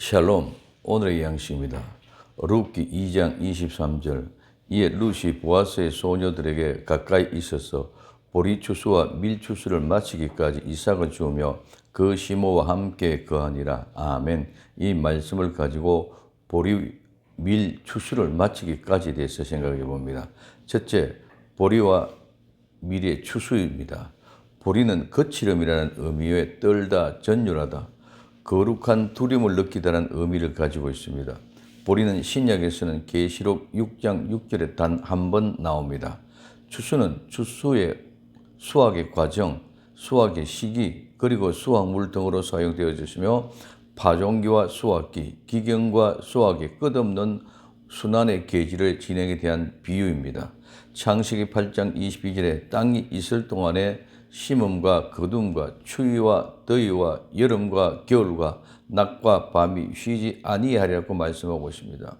샬롬 오늘의 양식입니다. 룻기 2장 23절 이에 룻이 보아스의 소녀들에게 가까이 있어서 보리 추수와 밀 추수를 마치기까지 이삭을 주우며 그 시모와 함께 거하니라. 아멘. 이 말씀을 가지고 보리 밀 추수를 마치기까지 대해서 생각해 봅니다. 첫째, 보리와 밀의 추수입니다. 보리는 거칠음이라는 의미의 떨다, 전율하다, 거룩한 두려움을 느끼다는 의미를 가지고 있습니다. 보리는 신약에서는 계시록 6장 6절에 단 한 번 나옵니다. 추수는 추수의 수확의 과정, 수확의 시기, 그리고 수확물 등으로 사용되어졌으며 파종기와 수확기, 기경과 수확의 끝없는 순환의 계지를 진행에 대한 비유입니다. 창세기 8장 22절에 땅이 있을 동안에 심음과 거둠과 추위와 더위와 여름과 겨울과 낮과 밤이 쉬지 아니하리라고 말씀하고 있습니다.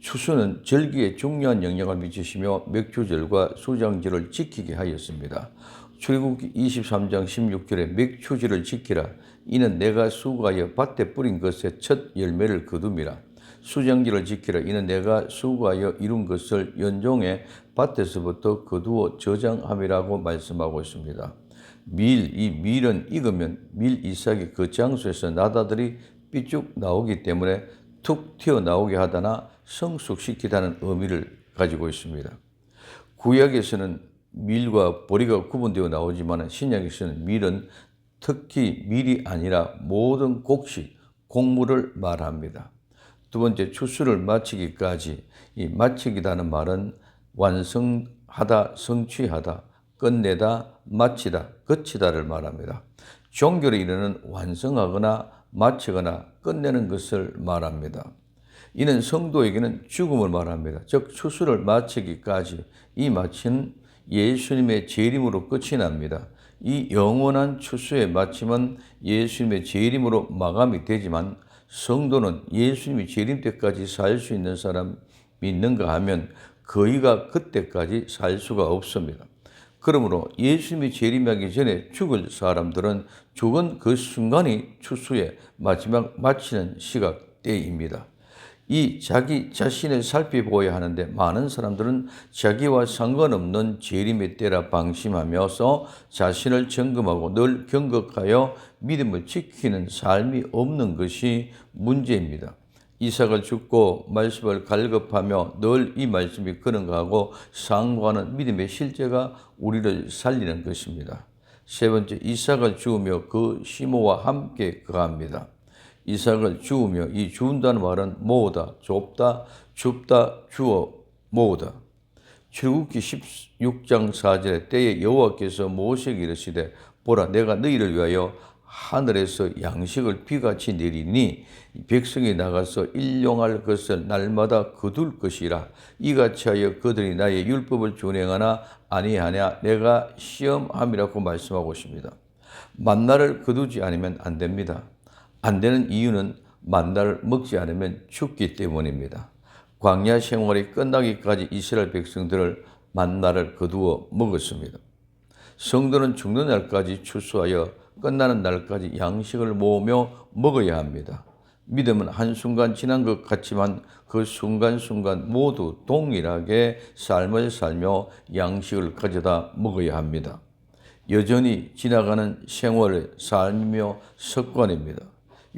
추수는 절기에 중요한 영향을 미치시며 맥주절과 수장절을 지키게 하였습니다. 출애굽기 23장 16절에 맥추절을 지키라 이는 내가 수고하여 밭에 뿌린 것의 첫 열매를 거둠이라 수장절을 지키라 이는 내가 수고하여 이룬 것을 연종해 밭에서부터 거두어 저장함이라고 말씀하고 있습니다. 밀, 이 밀은 익으면 밀 이삭이 그 장소에서 나다들이 삐쭉 나오기 때문에 툭 튀어나오게 하다나 성숙시키다는 의미를 가지고 있습니다. 구약에서는 밀과 보리가 구분되어 나오지만 신약에서는 밀은 특히 밀이 아니라 모든 곡식, 곡물을 말합니다. 두 번째 추수를 마치기까지 이 마치기다는 말은 완성하다, 성취하다, 끝내다, 마치다, 거치다를 말합니다. 종교를 이르는 완성하거나 마치거나 끝내는 것을 말합니다. 이는 성도에게는 죽음을 말합니다. 즉 추수를 마치기까지 이 마치는 예수님의 재림으로 끝이 납니다. 이 영원한 추수의 마침은 예수님의 재림으로 마감이 되지만 성도는 예수님이 재림 때까지 살 수 있는 사람 믿는가 하면 거의가 그때까지 살 수가 없습니다. 그러므로 예수님이 재림하기 전에 죽을 사람들은 죽은 그 순간이 추수의 마지막 마치는 시각 때입니다. 이 자기 자신을 살펴보아야 하는데 많은 사람들은 자기와 상관없는 재림의 때라 방심하면서 자신을 점검하고 늘 경각하여 믿음을 지키는 삶이 없는 것이 문제입니다. 이삭을 죽고 말씀을 갈급하며 늘 이 말씀이 그런가하고 상고하는 믿음의 실제가 우리를 살리는 것입니다. 세 번째, 이삭을 주우며 그 시모와 함께 거합니다. 이삭을 주우며 이 주운다는 말은 모으다, 좁다, 줍다, 주어 모으다. 출국기 16장 4절에 때에 여호와께서 모세에게 이르시되 보라 내가 너희를 위하여 하늘에서 양식을 비같이 내리니 백성이 나가서 일용할 것을 날마다 거둘 것이라 이같이 하여 그들이 나의 율법을 준행하나 아니하냐 내가 시험함이라고 말씀하고 있습니다. 만나를 거두지 않으면 안 됩니다. 안 되는 이유는 만나를 먹지 않으면 죽기 때문입니다. 광야 생활이 끝나기까지 이스라엘 백성들을 만나를 거두어 먹었습니다. 성도는 죽는 날까지 추수하여 끝나는 날까지 양식을 모으며 먹어야 합니다. 믿음은 한순간 지난 것 같지만 그 순간순간 모두 동일하게 삶을 살며 양식을 가져다 먹어야 합니다. 여전히 지나가는 생활의 삶이며 습관입니다.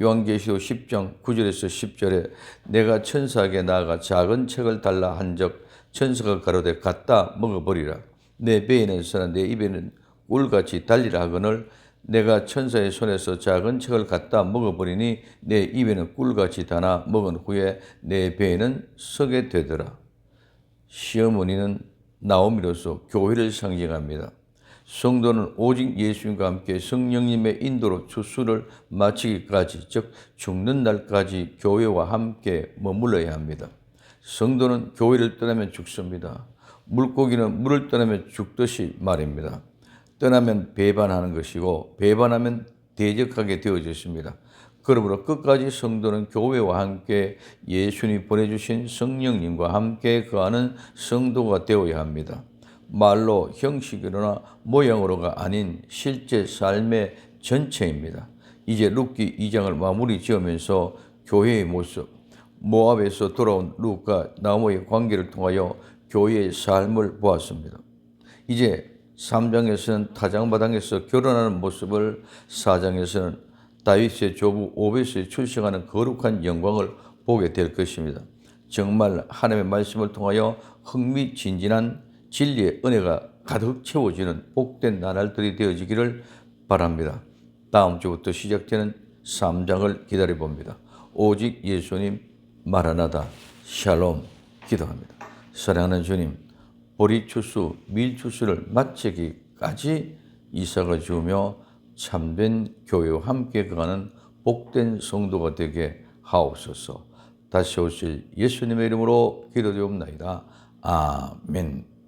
요한계시록 10장 9절에서 10절에 내가 천사에게 나아가 작은 책을 달라 한적 천사가 가로되 갖다 먹어버리라. 내 배에는 쓰나 내 입에는 꿀같이 달리라 하거늘 내가 천사의 손에서 작은 책을 갖다 먹어버리니 내 입에는 꿀같이 다나 먹은 후에 내 배에는 서게 되더라. 시어머니는 나오미로서 교회를 상징합니다. 성도는 오직 예수님과 함께 성령님의 인도로 추수를 마치기까지, 즉 죽는 날까지 교회와 함께 머물러야 합니다. 성도는 교회를 떠나면 죽습니다. 물고기는 물을 떠나면 죽듯이 말입니다. 떠나면 배반하는 것이고 배반하면 대적하게 되어졌습니다. 그러므로 끝까지 성도는 교회와 함께 예수님이 보내주신 성령님과 함께 거하는 성도가 되어야 합니다. 말로 형식으로나 모양으로가 아닌 실제 삶의 전체입니다. 이제 룻기 2장을 마무리 지으면서 교회의 모습, 모압에서 돌아온 룩과 나오의 관계를 통하여 교회의 삶을 보았습니다. 이제 3장에서는 타장마당에서 결혼하는 모습을 4장에서는 다윗의 조부 오벳이 출생하는 거룩한 영광을 보게 될 것입니다. 정말 하나님의 말씀을 통하여 흥미진진한 진리의 은혜가 가득 채워지는 복된 나날들이 되어지기를 바랍니다. 다음 주부터 시작되는 3장을 기다려 봅니다. 오직 예수님 마라나다 샬롬 기도합니다. 사랑하는 주님, 보리추수, 밀추수를 마치기까지 이사가 주며 참된 교회와 함께 가는 복된 성도가 되게 하옵소서. 다시 오실 예수님의 이름으로 기도되옵나이다. 아멘.